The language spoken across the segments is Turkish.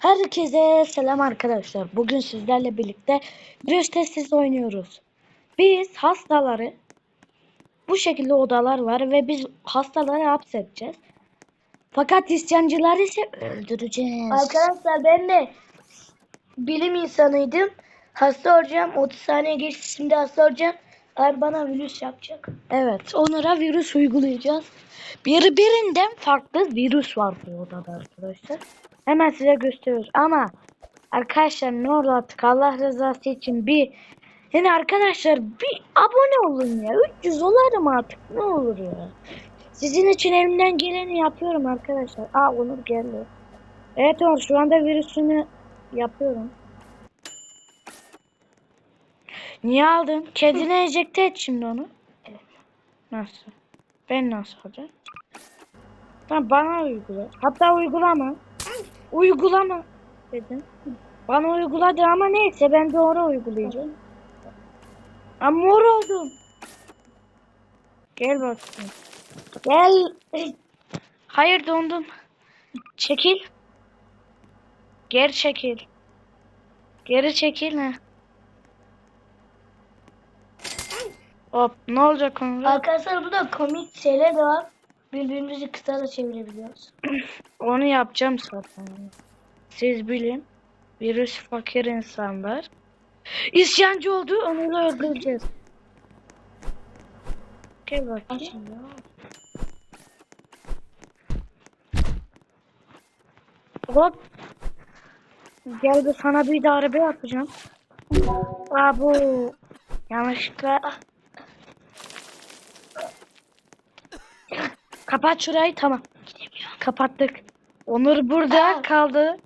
Herkese selam arkadaşlar. Bugün sizlerle birlikte virüs testi oynuyoruz. Biz hastaları bu şekilde odalar var ve biz hastaları hapsedeceğiz. Fakat isyancıları ise öldüreceğiz. Arkadaşlar ben de bilim insanıydım. Hasta olacağım. 30 saniye geçti şimdi hasta olacağım. Abi bana virüs yapacak. Evet, onlara virüs uygulayacağız. Birbirinden farklı virüs var bu odada arkadaşlar. Hemen size gösteriyoruz ama arkadaşlar ne olur artık Allah rızası için bir yani arkadaşlar bir abone olun ya. 300 olarım artık ne olur ya. Sizin için elimden geleni yapıyorum arkadaşlar. Aa Onur geldi. Evet Onur şu anda virüsünü yapıyorum. Niye aldın? Kedine enjekte et şimdi onu. Nasıl? Ben nasıl alacağım? Tamam bana uygula. Hatta uygulama. Uygulama dedim. Bana uyguladı ama neyse ben doğru uygulayacağım. Ama mor oldum. Gel bakayım. Gel. Hayır dondum. Çekil. Geri çekil. Geri çekil ne? Hop ne olacak Onur? Arkadaşlar burada komik şeyler de var. Birbirimizi kısa da çevirebiliyoruz. Onu yapacağım zaten. Siz bilin. Virüs fakir insanlar. İsyancı oldu. Onu da öldüreceğiz. Gel bakayım. Hop. Gel bir sana bir de araba yapacağım. Aa bu. Yanlışlıkla. Kapat şurayı tamam. Kapattık. Onur burada Aa. kaldı.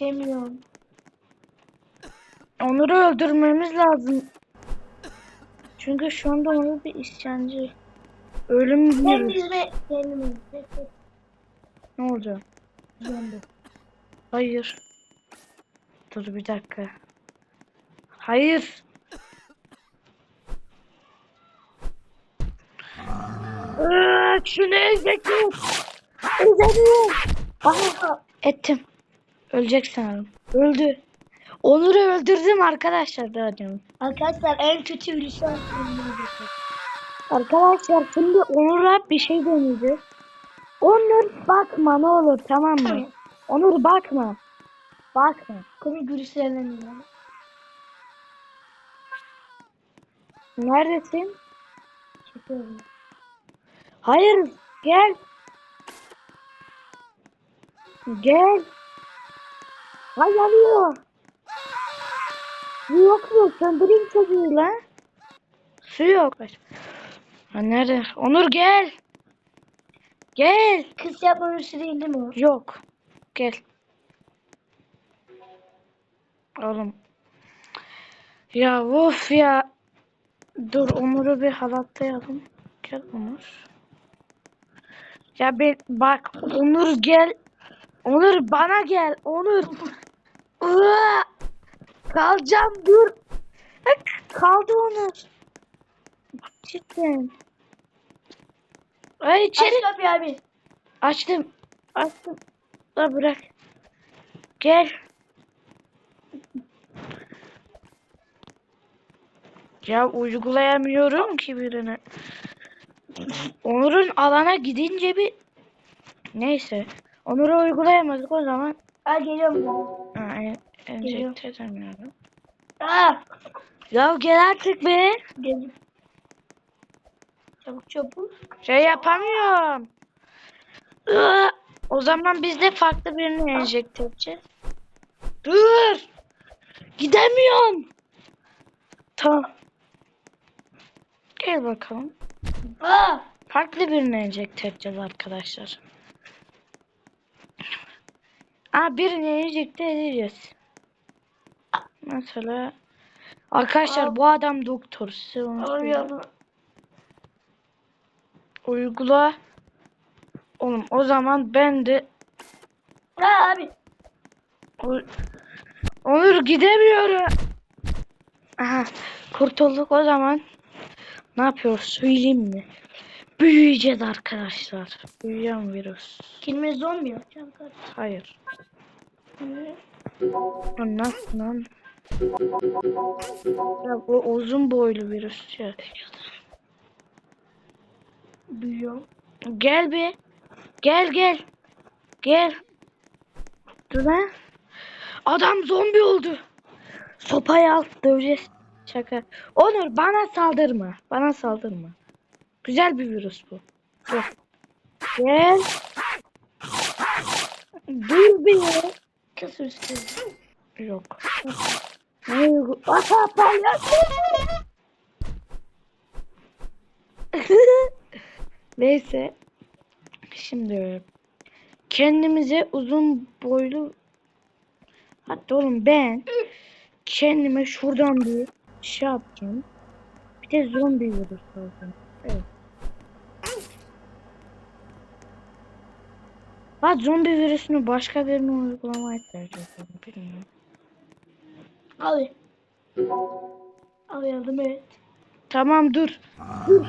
Demiyorum. Onur'u öldürmemiz lazım. Çünkü şu anda Onur bir isyancı. Ölüm kendime. Ne olacak? Zombi. Hayır. Dur bir dakika. Hayır. Iıı, şunu ezecektim. Ezemiyorum. Aha, ettim. Ölecek sanırım. Öldü. Onur'u öldürdüm arkadaşlar daha canım. Arkadaşlar en kötü virüsü aslında. Arkadaşlar şimdi Onur'a bir şey deneyeceğiz. Onur bakma ne olur tamam mı? Onur bakma. Bakma. Komik virüslerden. Neredesin? Çekiyorum. Hayır gel. Gel. Ay yanıyor. Su yok mu? Söndüreyim çocuğu lan. Su yok. Ha, nerede? Onur gel. Gel. Kız yapma virüsü değil mi o? Yok. Gel. Oğlum. Ya of ya. Dur Onur'u bir halatlayalım. Gel Onur. Ya bir bak Onur gel. Onur bana gel. Onur. Iıı! Kalacağım dur. Kaldı Onur. Cidden. Ay içeri. Aç kapıyı abi. Açtım. Açtım. Da bırak. Gel. Ya uygulayamıyorum ki birine. Onur'un alana gidince bir neyse. Onur'u uygulayamadık o zaman. Aa geliyorum. Ha, en- enjekte edemiyorum. Aa. Ya gel artık be. Geldim. Çabuk çabuk. Şey yapamıyorum. O zaman biz de farklı birini enjekte edeceğiz. Dur. Gidemiyorum. Tamam. Gel bakalım. Aa. Farklı birini enjekte edeceğiz arkadaşlar. Aa birini enjekte edeceğiz. Mesela arkadaşlar Aa. bu adam doktor. Uygula. Oğlum o zaman ben de Aa abi. O- Onur gidemiyorum. Aha kurtulduk o zaman. Ne yapıyoruz söyleyeyim mi? Büyüyeceğiz arkadaşlar. Büyüyen virüs. Kelime zombi yapacağım. Hayır. Nasıl lan? Ya bu uzun boylu virüs ya. Büyüyor. Gel bir. Gel gel. Gel. Dur lan. Adam zombi oldu. Sopayı al döveceğiz. Şaka. Onur bana saldırma. Bana saldırma. Güzel bir virüs bu. Dur. Gel. Dur bir. Kız üstü. Yok. Ne yok? Aha palyaço. Neyse. Şimdi kendimize uzun boylu hatta oğlum ben kendime şuradan bir şey yapacağım. Bir de zombi virüs alacağım. Evet. Ha zombi virüsünü başka birine uygulamaya tercih ediyorum. Bilmiyorum. Al. Al yardım et. Tamam dur. Dur.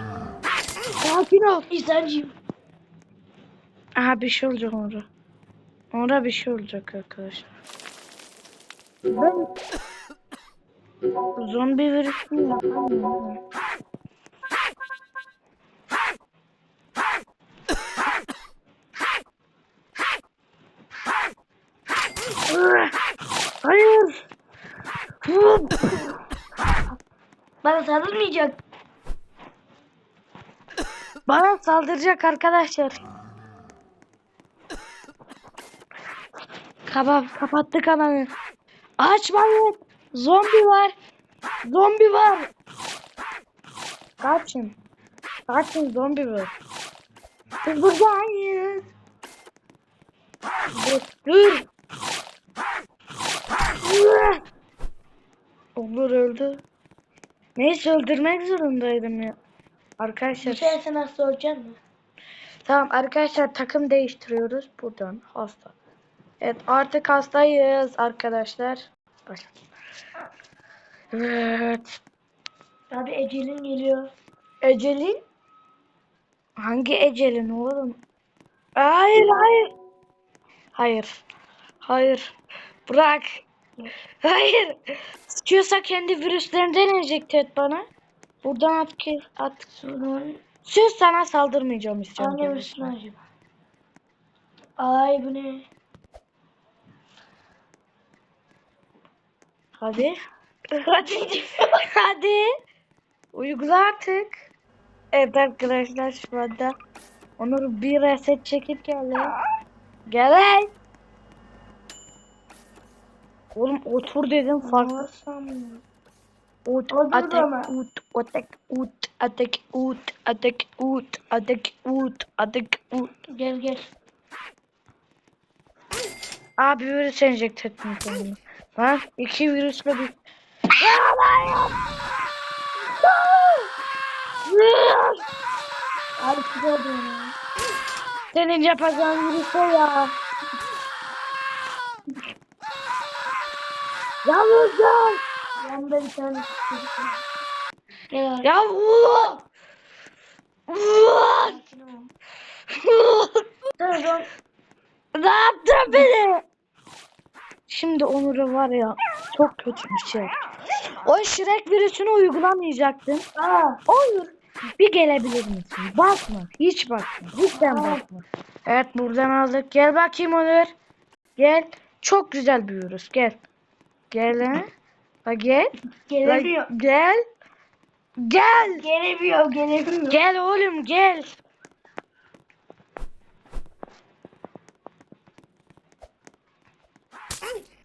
Sakin ol. İhsancıyım. Aha bir şey olacak orada. Orada bir şey olacak arkadaşlar. Ben zombi virüsünü yapamıyorum. Hayır. Bana saldırmayacak. Bana saldıracak arkadaşlar. Kaba kapattı kanalı. Açmayın. Zombi var. Zombi var. Kaçın. Kaçın zombi var. Biz buradayız. Dur. Dur. Olur öldü. Neyse öldürmek zorundaydım ya. Arkadaşlar. Sefer sen hasta olacaksın mı? Tamam arkadaşlar takım değiştiriyoruz buradan hasta. Evet artık hastayız arkadaşlar. Bak. Evet. Abi ecelin geliyor. Ecelin? Hangi ecelin oğlum? Hayır hayır. Hayır. Hayır. Bırak. Hayır. Sıkıyorsa kendi virüslerinden enjekte et bana. Buradan at ki at. Söz sana saldırmayacağım istiyorum. anne misin acaba? Ay bu ne? Hadi. Hadi. Hadi. Uygula artık. Evet arkadaşlar şu anda Onur bir reset çekip geldi. Gel lan. Oğlum otur dedim farklı. Anlarsam. Ut, atek, ut, atek, ut, atek, ut, atek, ut, atek, ut, atek, ut. Gel gel. Abi virüs enjekte ettim kendime. Lan iki virüsle bir... Abi dönüyor. Senin yapacağın virüs o ya. Yalnız gel. Yanında bir tane. Ya ulan. Ulan. Ne yaptın beni? Şimdi Onur'u var ya çok kötü bir şey. O Shrek virüsünü uygulamayacaktın. Aa. Onur bir gelebilir misin? Bakma. Hiç bakma. Lütfen bakma. Evet buradan aldık. Gel bakayım Onur. Gel. Çok güzel bir virüs. Gel. Gel ha. Bak gel. Gelemiyor. gel. Gel. Gelemiyor. Gelemiyor. Gel oğlum gel.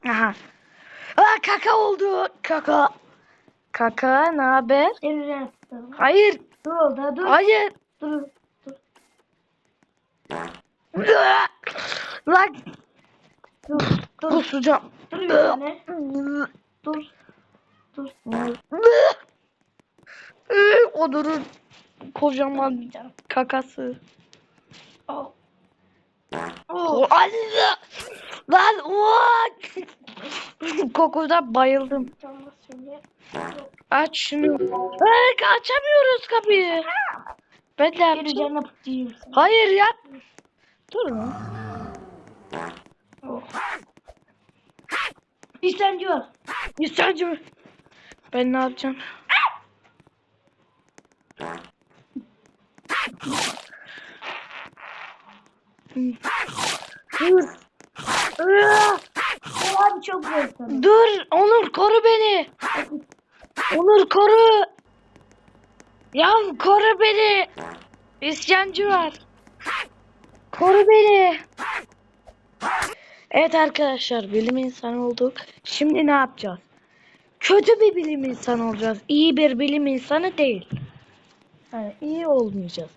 Aha. Aa kaka oldu. Kaka. Kaka ne haber? Yaptı. Hayır. Dur orada dur. Hayır. Dur. Lan Dur. Dur. kusacağım. Dur bir tane. Dur. Dur. Onur'un kocaman Bir tane. kakası. Al. Oh. Allah! Lan what? Kokudan bayıldım. Aç şunu. Hayır açamıyoruz kapıyı. Ben de yapacağım. Hayır yap. Dur. Oh. İşlemci var. İşlemci mi? Ben ne yapacağım? Dur. Abi çok zor. Dur Onur koru beni. Onur koru. Ya koru beni. İsyancı var. Koru beni. Evet arkadaşlar bilim insanı olduk. Şimdi ne yapacağız? Kötü bir bilim insanı olacağız. İyi bir bilim insanı değil. Yani iyi olmayacağız.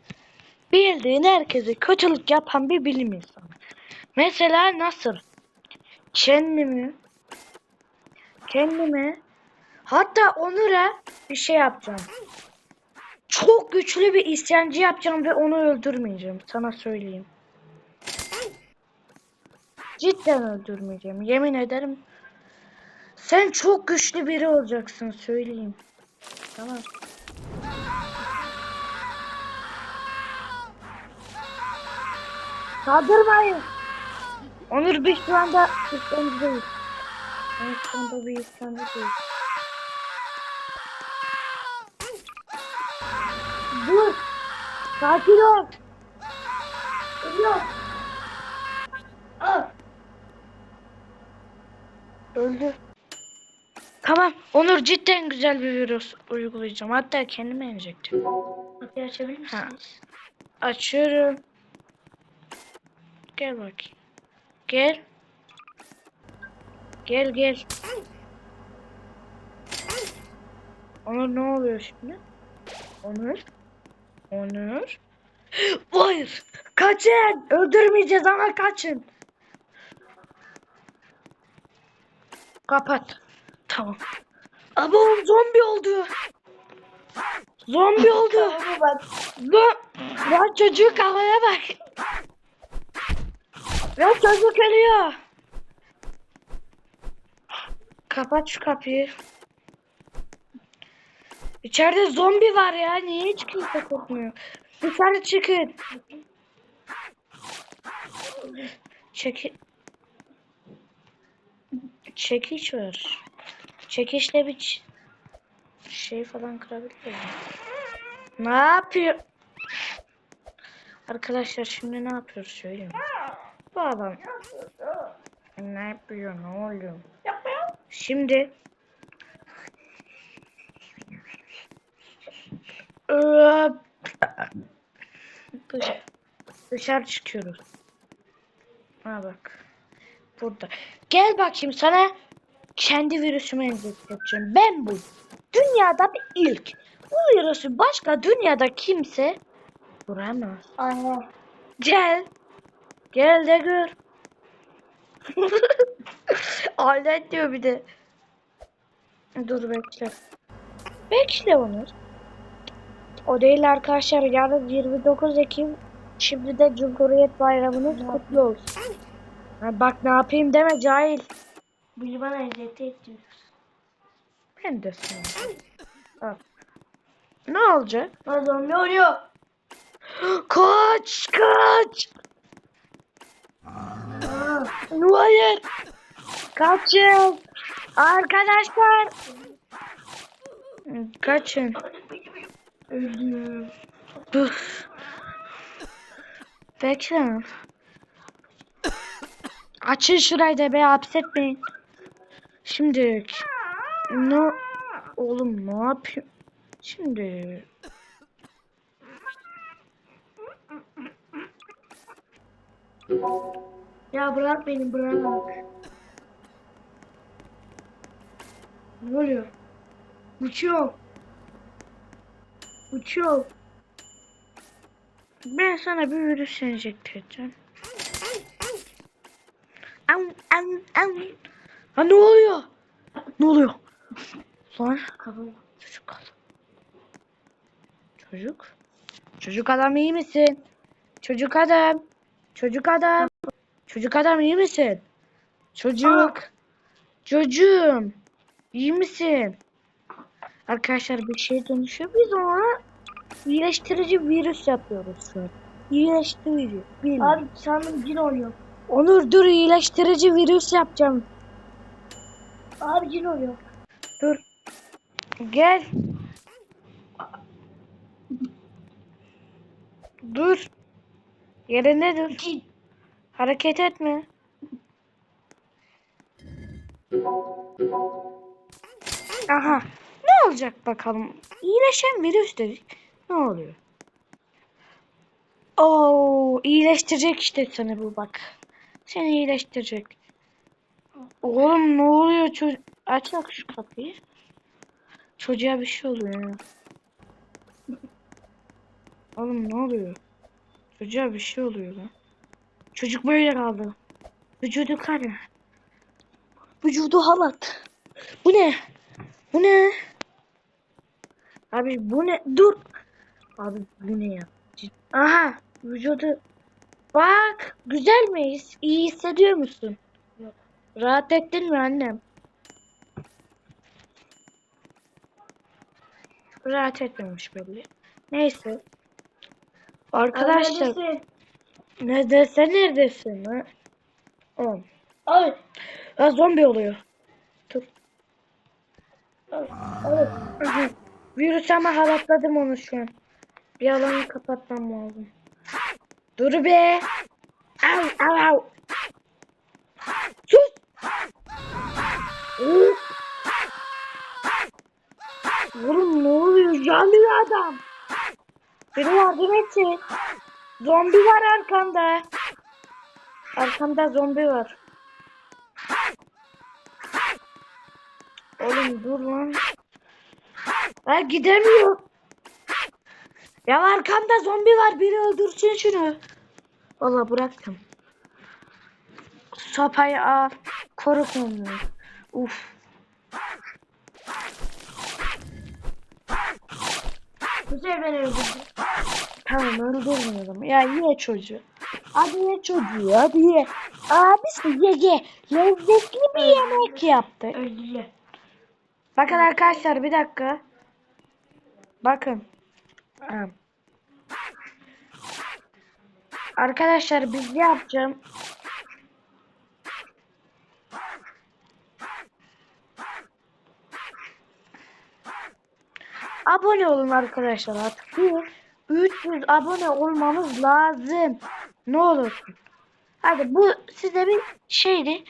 Bildiğin herkese kötülük yapan bir bilim insanı. Mesela nasıl? Kendimi kendime hatta Onur'a bir şey yapacağım. Çok güçlü bir isyancı yapacağım ve onu öldürmeyeceğim. Sana söyleyeyim. Cidden öldürmeyeceğim. Yemin ederim. Sen çok güçlü biri olacaksın söyleyeyim. Tamam. Saldırmayın. Onur biz şu anda isyancıdayız. Ben şu anda bir isyancıdayız. Dur. Sakin ol. Yok. Al. Öldü. Tamam. Onur cidden güzel bir virüs uygulayacağım. Hatta kendime enjekte. Kapıyı açabilir misiniz? Açıyorum. Gel bakayım. Gel. Gel gel. Onur ne oluyor şimdi? Onur? Onur? Hayır. Kaçın. Öldürmeyeceğiz ama kaçın. Kapat. Tamam. Ama o zombi oldu. Zombi oldu. Lan, lan çocuk havaya bak. Lan çocuk ölüyor. Kapat şu kapıyı. İçeride zombi var ya. Niye hiç kimse korkmuyor? Dışarı çıkın. Çeki... Çekiç var. Çekişle bir şey falan kırabiliriz. Ne yapıyor? Arkadaşlar şimdi ne yapıyoruz söyleyeyim. Bu adam ne yapıyor ne oluyor? Şimdi dışarı, dışarı çıkıyoruz. Ha bak. Burada. Gel bakayım sana kendi virüsümü edeceğim. Ben bu. Dünyada bir ilk. Bu virüsü başka dünyada kimse vuramaz. Anne. Gel. Gel de gör. Alet diyor bir de. Dur bekle. Bekle onu. O değil arkadaşlar. Yarın 29 Ekim. Şimdi de Cumhuriyet Bayramınız kutlu olsun. Ha, bak ne yapayım deme cahil. Biri bana enjekte etti. Ben de sana. Al. Ne olacak? Lan zombi oluyor. Kaç kaç. Hayır. Kaçın. Arkadaşlar. Kaçın. Bekle. Açın şurayı da be hapsetmeyin. Şimdi ne oğlum ne yapıyor? Şimdi Ya bırak beni bırak. Ne oluyor? Uçuyor. Uçuyor. ben sana bir virüs enjekte edeceğim. Au au au. Ha ne oluyor? Ne oluyor? Lan Kafam. çocuk kaldı. Çocuk? Çocuk adam iyi misin? Çocuk adam. Çocuk adam. Çocuk adam iyi misin? Çocuk. Çocuğum. İyi misin? Arkadaşlar bir şey dönüşüyor. Biz ona iyileştirici virüs yapıyoruz şu an. İyileştirici. Bil. Abi sandım cin oluyor. Onur dur iyileştirici virüs yapacağım. Abi cin oluyor. Dur. Gel. Dur. Yerinde dur. Cin. Hareket etme. Aha. Ne olacak bakalım? İyileşen virüs dedik. Ne oluyor? Oo, iyileştirecek işte seni bu bak. Seni iyileştirecek. Oğlum ne oluyor çocuk? Aç bak şu kapıyı. Çocuğa bir şey oluyor. Oğlum ne oluyor? Çocuğa bir şey oluyor lan. Çocuk böyle kaldı. Vücudu kara. Vücudu halat. Bu ne? Bu ne? Abi bu ne? Dur. Abi bu ne ya? Aha vücudu. Bak güzel miyiz? İyi hissediyor musun? Yok. Rahat ettin mi annem? Rahat etmemiş belli. Neyse. Arkadaşlar Neredesin? nerede sen neredesin ha? Oğlum. Abi. Ha zombi oluyor. Dur. Virüs ama halatladım onu şu an. Bir alanı kapatmam lazım. Dur be. Au au au. Sus. Oğlum ne oluyor? Yanıyor adam. Biri yardım etsin. Zombi var arkamda. Arkamda zombi var. Oğlum dur lan. Ha gidemiyor. Ya arkamda zombi var. Biri öldürsün şunu. Valla bıraktım. Sopayı al. Koru kendini. Uf. Bu sefer beni öldürdü. Tamam öldürmüyorum. Ya ye çocuğu. Hadi ye çocuğu. Hadi ye. Abisi ye ye. Lezzetli bir yemek yaptı. Öldürdü. Bakın arkadaşlar bir dakika. Bakın. Arkadaşlar biz ne yapacağım? Abone olun arkadaşlar artık. Bir 300 abone olmamız lazım. Ne olursun. Hadi bu size bir şeydi.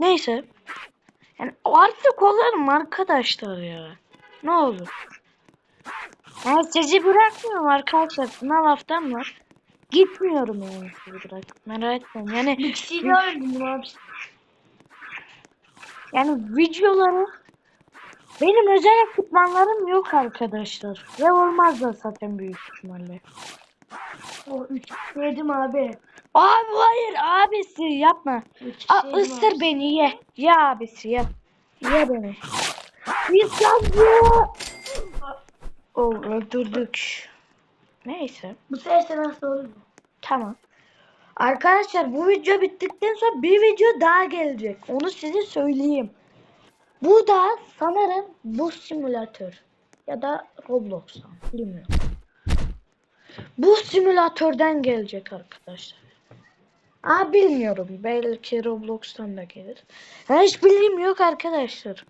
Neyse. Yani artık olalım arkadaşlar ya. Ne olur. Ben sizi bırakmıyorum arkadaşlar. Sınav haftam var. Gitmiyorum yani sizi bırak. Merak etmeyin. Yani abi. yani videoları benim özel ekipmanlarım yok arkadaşlar. Ve olmaz da zaten büyük ihtimalle. O üç yedim abi. Abi hayır abisi yapma. Yedim ısır abi. beni ye. Ye abisi ye. Ye beni. İslamcı. Oh öldürdük. Neyse. Bu sefer sen nasıl olur? Tamam. Arkadaşlar bu video bittikten sonra bir video daha gelecek. Onu size söyleyeyim. Bu da sanırım bu simülatör. Ya da Roblox'tan. Bilmiyorum. Bu simülatörden gelecek arkadaşlar. Aa bilmiyorum. Belki Roblox'tan da gelir. Hiç bilgim yok arkadaşlar.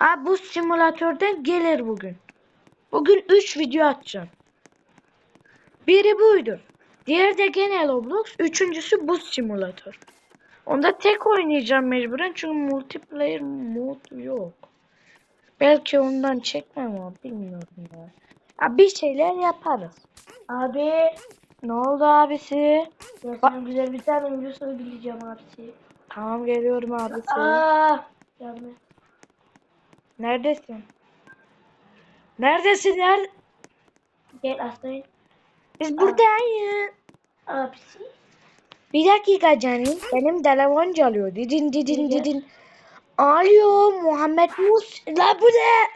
Aa bu simülatörden gelir bugün. Bugün 3 video atacağım. Biri buydu. Diğeri de gene Roblox. Üçüncüsü bu simülatör. Onda tek oynayacağım mecburen çünkü multiplayer mod yok. Belki ondan çekmem ama bilmiyorum ya. ya. Bir şeyler yaparız. Abi. Ne oldu abisi? Ya sana güzel bir tane video söyleyeceğim abisi. Tamam geliyorum abisi. Aa. Neredesin? Neredesin? Nerede? Gel hastayım. Biz buradayız. Abisi. Bir dakika canım. Benim telefon çalıyor. Didin didin didin. Alo Muhammed Mus. La bu ne?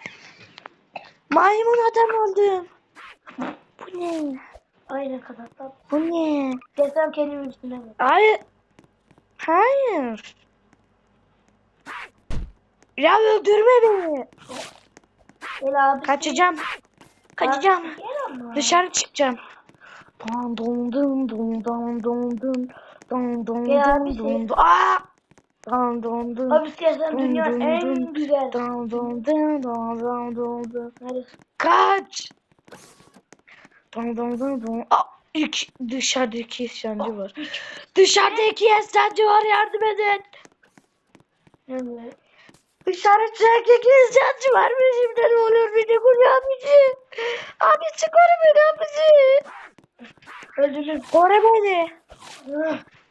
Maymun adam oldum. Bu ne? Aynen tatlı. Bu ne? Desem kendim üstüne mi? Hayır. Hayır. Ya öldürme beni. Gel abi. Kaçacağım. Kaçacağım. Dışarı çıkacağım. Dum dum dum dum dum dum dum dum dum Gel dum abisi. dum dum. Aa! Dun dun dun. Abi istersen dünyanın en güzel. Dun dun dun dun dun. Hadi. Kaç! Dun dun dun dun. Aa, iki, dışarıdaki isyancı var. Dışarıdaki isyancı var yardım edin. Evet. Dışarıdaki isyancı var bizimden ne olur beni koru abici. Abisi koru beni abisi. Öldürdüm. Koru beni.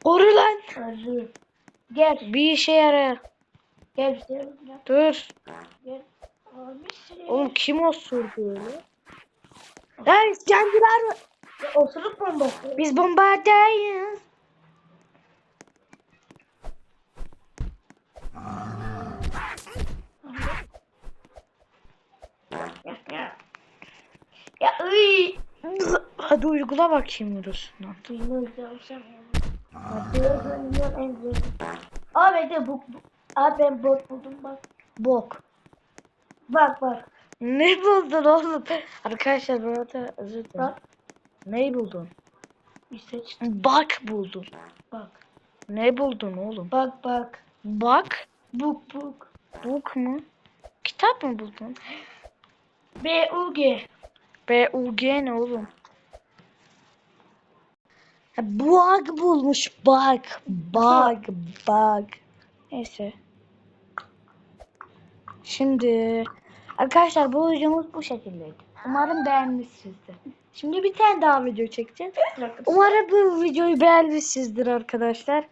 Koru lan. Öldürdüm. Gel. Bir işe yarar. Gel. Dur. Gel. Abi. Oğlum kim osurdu öyle? Ya isyancılar var. Ya, Osuruk bombası. Biz bombardayız. Ya ıy. Hadi uygula bakayım güzel. Aa bekle bu. bu- Aa ben bot buldum bak. Bok. Bak bak. Ne buldun oğlum? Arkadaşlar bu arada özür dilerim. Bak. Ne buldun? Seç. Bak buldun. Bak. Ne buldun oğlum? Bak bak. Bak. Buk buk. Buk mu? Kitap mı buldun? B U G. B U G ne oğlum? Bug bulmuş bug. Bug. Bug. Neyse. Şimdi arkadaşlar bu videomuz bu şekildeydi. Umarım beğenmişsinizdir. Şimdi bir tane daha video çekeceğiz. Umarım bu videoyu beğenmişsinizdir arkadaşlar.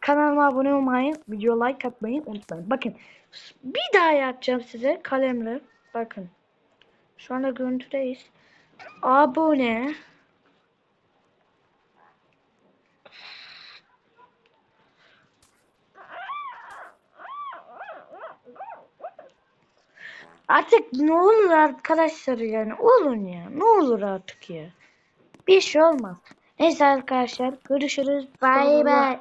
Kanalıma abone olmayı, video like atmayı unutmayın. Bakın bir daha yapacağım size kalemle. Bakın. Şu anda görüntüdeyiz. Abone. Artık ne olur arkadaşlar yani olun ya ne olur artık ya. Bir şey olmaz. Neyse arkadaşlar görüşürüz. Bay bay.